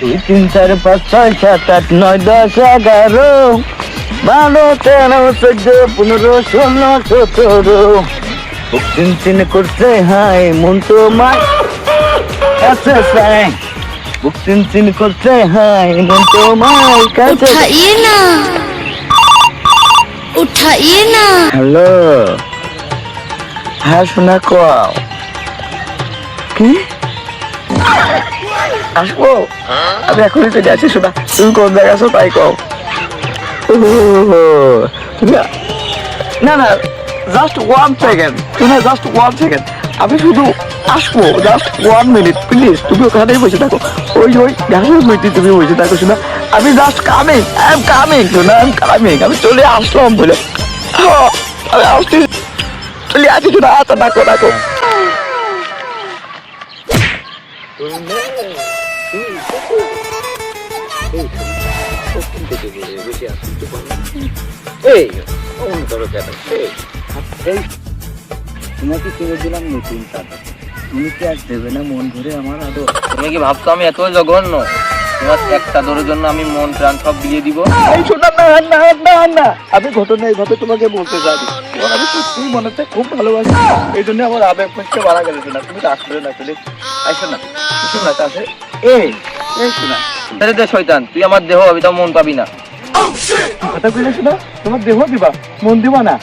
দুই তিন চার পাঁচ ছয় সাত আট নয় দশ এগারো। বারো তেরো চোদ্দ পনেরো ষোলো সতেরো। চিন চিন করছে হাই মন তোমার কাছে আচ্ছা, আচ্ছা। চাই বুক চিন চিন করছে হাই মন তোমার কাছে উঠাইয়ে না। উঠাইয়ে না। হ্যালো। হ্যাঁ শোনা কি? আসব? আমি এখনই চলে আসি শোনা। তুমি কোন জায়গায় আছো তাই কও। না- না জাস্ট ওয়ান সেকেন্ড শোনা জাস্ট ওয়ান সেকেন্ড আমি শুধু আসব জাস্ট ওয়ান মিনিট প্লিজ তুমি ওখানেই বসে থাকো। ওই ওই গাছের মধ্যে তুমি বসে থাকো শোনা। আমি just coming I am coming শোনা আই এম কামিং আমি চলে আসলাম বলে। হ্যাঁ, আমি আসছি। চলে আসি শোনা আচ্ছা ডাকো ডাকো এই তোমাকে কিনে দিলাম নতুন তুমি কি আর দেবে না মন ভরে আমার আদর তুমি কি ভাবছ আমি এত জঘন্য তোমার এক চাদরের জন্য আমি মন প্রাণ সব দিয়ে দিব। এই শোনা না না না না। আমি ঘটনা এইভাবে তোমাকে বলতে চাই তোমার আমি সত্যি মনেতে খুব ভালোবাসি। এই জন্য আমার আবেগ মারা গেল শোনা। তুমি রাগ করে না চলে এই শোনা শোনা কাছে এই এই শোনা। আরে দে শয়তান তুই আমার দেহ আমি তো মন পাবি না। কথা কইলে শোনা তোমার দেহ দিবা মন দিবা না।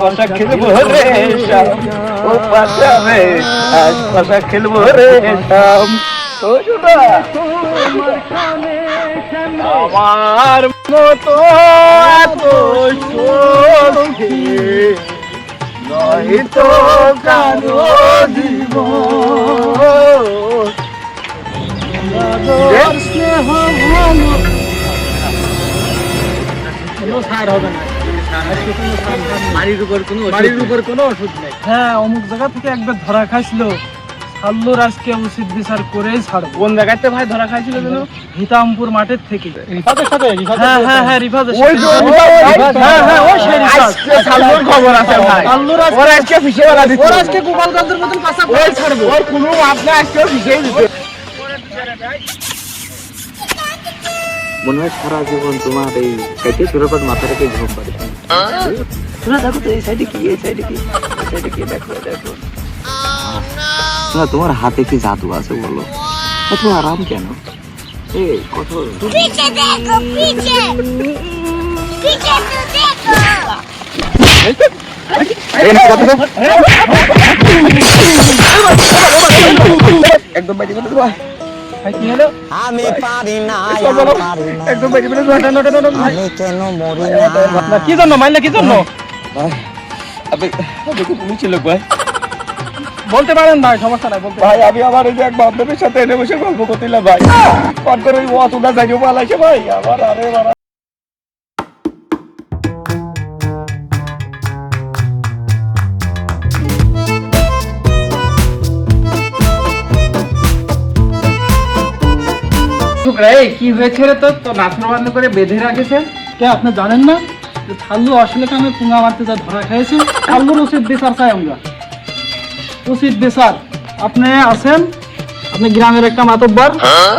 পাশা খেলব রে ও পাশা রে আজ পাশা খেলব রে শাম। আমার মতো এত সখী নয় তো কারও স্নেহ ভালো। বাড়ির উপর কোনো বাড়ির উপর কোনো ওষুধ নেই। হ্যাঁ অমুক জায়গা থেকে একবার ধরা খাইছিল। ছাড়লোর আজকে উচিত বিচার করেই ছাড়বো। কোন জায়গাতে ভাই ধরা খাইছিল যেন? হিতামপুর মাঠের থেকে। রিফাতের সাথে হ্যাঁ হ্যাঁ হ্যাঁ রিফাজের ওই সাথে। যে রিফাজ, হ্যাঁ হ্যাঁ ওই সেই আজকে সালুর খবর আছে ভাই। ছাড়লোর আজকে- ওর আজকে ফিসেওয়ালা দিচ্ছে। ওর আজকে গোপালগঞ্জের মতন পাশা করে ছাড়বো। ওর কোনো আপনি আজকে ফিসেই দিচ্ছে। মনে হয় সারা জীবন তোমার এই কেটে ছোটপাত মাথা রেখে ঘুম পারে শোনা দেখো তো এই সাইডে কি এই সাইডে কি এই সাইডে কি দেখো দেখো। না তোমার হাতে কি জাদু আছে বলো? এত আরাম কেন? এই একদম আমি পারি না আমি কেন মরি না? কি জন্য? মাইলে কি জন্য? ভাই আপনি আপনি কি তুমি ছিল ভাই। বলতে পারেন ভাই সমস্যা নাই বলতে ভাই আমি আমার এই যে এক বান্ধবীর সাথে এনে বসে গল্প করছিলাম ভাই। কট করে অতুদা যাইও পালাইছে ভাই। আমার আরে বাবা। এই কি হয়েছে রে তোর? তো নাচর বন্ধ করে বেঁধে রাখেছে। কে আপনি জানেন না? যে ছাল্লু আসলে কামে পুঙ্গা মারতে যা ধরা খেয়েছে ছাল্লুর উচিত বিচার চাই আমরা। উচিত বিচার আপনি আছেন? আপনি গ্রামের একটা মাতব্বর।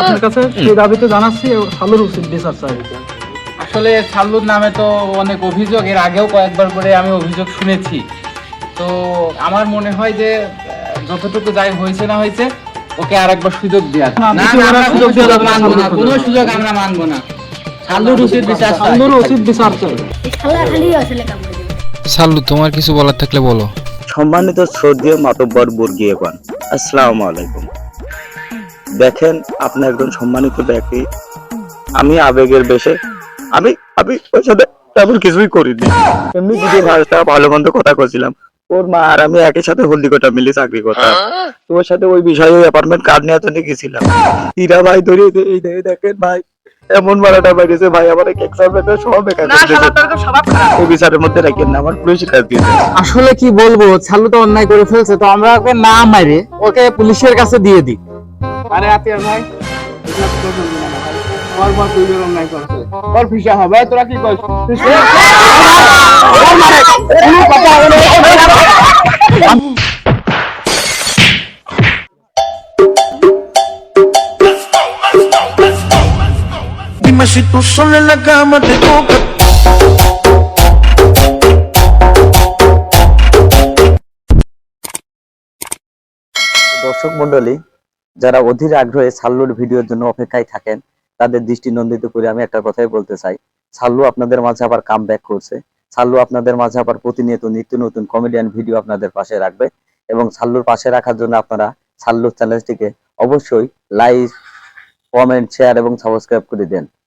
আপনার কাছে সেই দাবিতে জানাচ্ছি ছাল্লুর উচিত বিচার চাই আসলে সাল্লুর নামে তো অনেক অভিযোগ এর আগেও কয়েকবার করে আমি অভিযোগ শুনেছি। তো আমার মনে হয় যে যতটুকু যাই হয়েছে না হয়েছে ওকে আর একবার সুযোগ দেওয়া কোনো সুযোগ। আমরা মানবো না। সাল্লুর উচিত বিচার চাই। উচিত বিচার চাই খালা খালি আসলে কাম করে সাল্লু তোমার কিছু বলার থাকলে বলো। সম্মানিত শ্রদ্ধেয় মাতব্বর বর্গীয়গণ আসসালামু আলাইকুম। দেখেন আপনি একজন সম্মানিত ব্যক্তি। আমি আবেগের বেশে আমি আমি ওর সাথে তেমন কিছুই করিনি। এমনি যদি ভাষা ভালো মন্দ কথা করছিলাম ওর মা আর আমি একই সাথে হলদি কোটা মিলে চাকরি করতাম। তো ওর সাথে ওই বিষয়ে অ্যাপার্টমেন্ট কার্ড নেওয়ার জন্য গেছিলাম। ইরা ভাই ধরে এই দেখেন ভাই এমন মারাটা বাইরেছে ভাই আমার ক্যান্সার পেটে সব বেকার করে দিয়েছে। এই বিচারের মধ্যে রাখেন না আমার পুলিশ কাজ দিয়ে আসলে কি বলব ছাল্লু তো অন্যায় করে ফেলছে তো আমরা ওকে না মারে ওকে পুলিশের কাছে দিয়ে দিই। আরে আতিয়ার ভাই নাই করছে ওর ফিসা হবে তোরা কি কইছ तू सुन लगा मत को দর্শক মন্ডলী যারা অধীর আগ্রহে সাল্লুর ভিডিওর জন্য অপেক্ষায় থাকেন তাদের দৃষ্টি নন্দিত করে আমি একটা কথাই বলতে চাই সাল্লু আপনাদের মাঝে আবার কাম ব্যাক করছে সাল্লু আপনাদের মাঝে আবার প্রতিনিয়ত নিত্য নতুন কমেডিয়ান ভিডিও আপনাদের পাশে রাখবে এবং সাল্লুর পাশে রাখার জন্য আপনারা সাল্লুর চ্যানেলটিকে অবশ্যই লাইক কমেন্ট শেয়ার এবং সাবস্ক্রাইব করে দেন